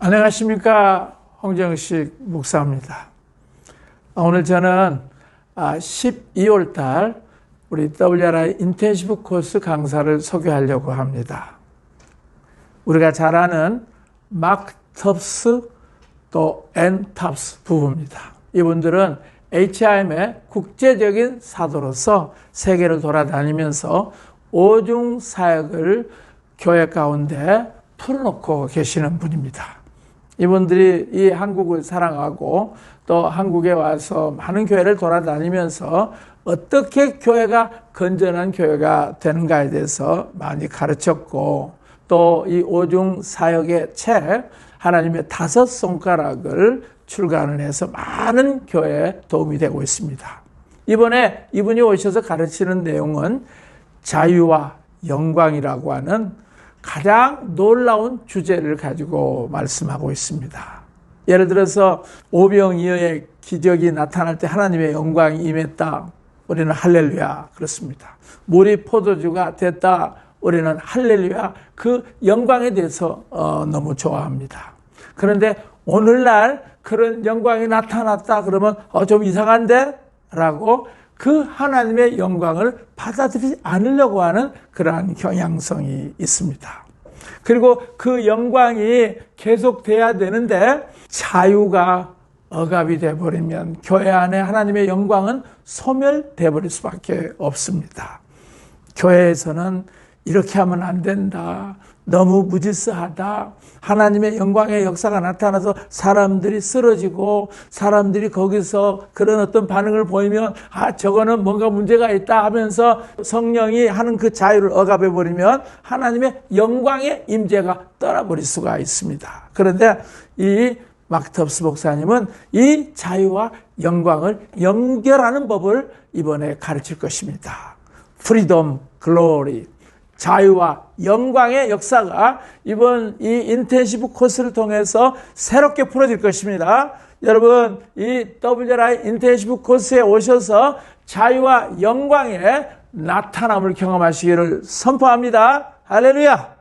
안녕하십니까. 홍정식 목사입니다. 아, 오늘 저는 12월 달 우리 WRI 인텐시브 코스 강사를 소개하려고 합니다. 우리가 잘 아는 마크 텁스 또 앤 탑스 부부입니다. 이분들은 HIM의 국제적인 사도로서 세계를 돌아다니면서 오중 사역을 교회 가운데 풀어놓고 계시는 분입니다. 이분들이 이 한국을 사랑하고 또 한국에 와서 많은 교회를 돌아다니면서 어떻게 교회가 건전한 교회가 되는가에 대해서 많이 가르쳤고 또 이 오중 사역의 책 하나님의 다섯 손가락을 출간을 해서 많은 교회에 도움이 되고 있습니다. 이번에 이분이 오셔서 가르치는 내용은 자유와 영광이라고 하는 가장 놀라운 주제를 가지고 말씀하고 있습니다. 예를 들어서 오병이어의 기적이 나타날 때 하나님의 영광이 임했다. 우리는 할렐루야 그렇습니다. 물이 포도주가 됐다. 우리는 할렐루야 그 영광에 대해서 어, 너무 좋아합니다. 그런데 오늘날 그런 영광이 나타났다 그러면 어, 좀 이상한데? 라고 그 하나님의 영광을 받아들이지 않으려고 하는 그러한 경향성이 있습니다. 그리고 그 영광이 계속돼야 되는데 자유가 억압이 돼 버리면 교회 안에 하나님의 영광은 소멸돼 버릴 수밖에 없습니다. 교회에서는 이렇게 하면 안 된다. 너무 무지스하다. 하나님의 영광의 역사가 나타나서 사람들이 쓰러지고 사람들이 거기서 그런 어떤 반응을 보이면 아, 저거는 뭔가 문제가 있다 하면서 성령이 하는 그 자유를 억압해 버리면 하나님의 영광의 임재가 떠나버릴 수가 있습니다. 그런데 이 마크톱스 목사님은 이 자유와 영광을 연결하는 법을 이번에 가르칠 것입니다. 프리덤 글로리 자유와 영광의 역사가 이번 이 인텐시브 코스를 통해서 새롭게 풀어질 것입니다. 여러분, 이 WRI 인텐시브 코스에 오셔서 자유와 영광의 나타남을 경험하시기를 선포합니다. 할렐루야!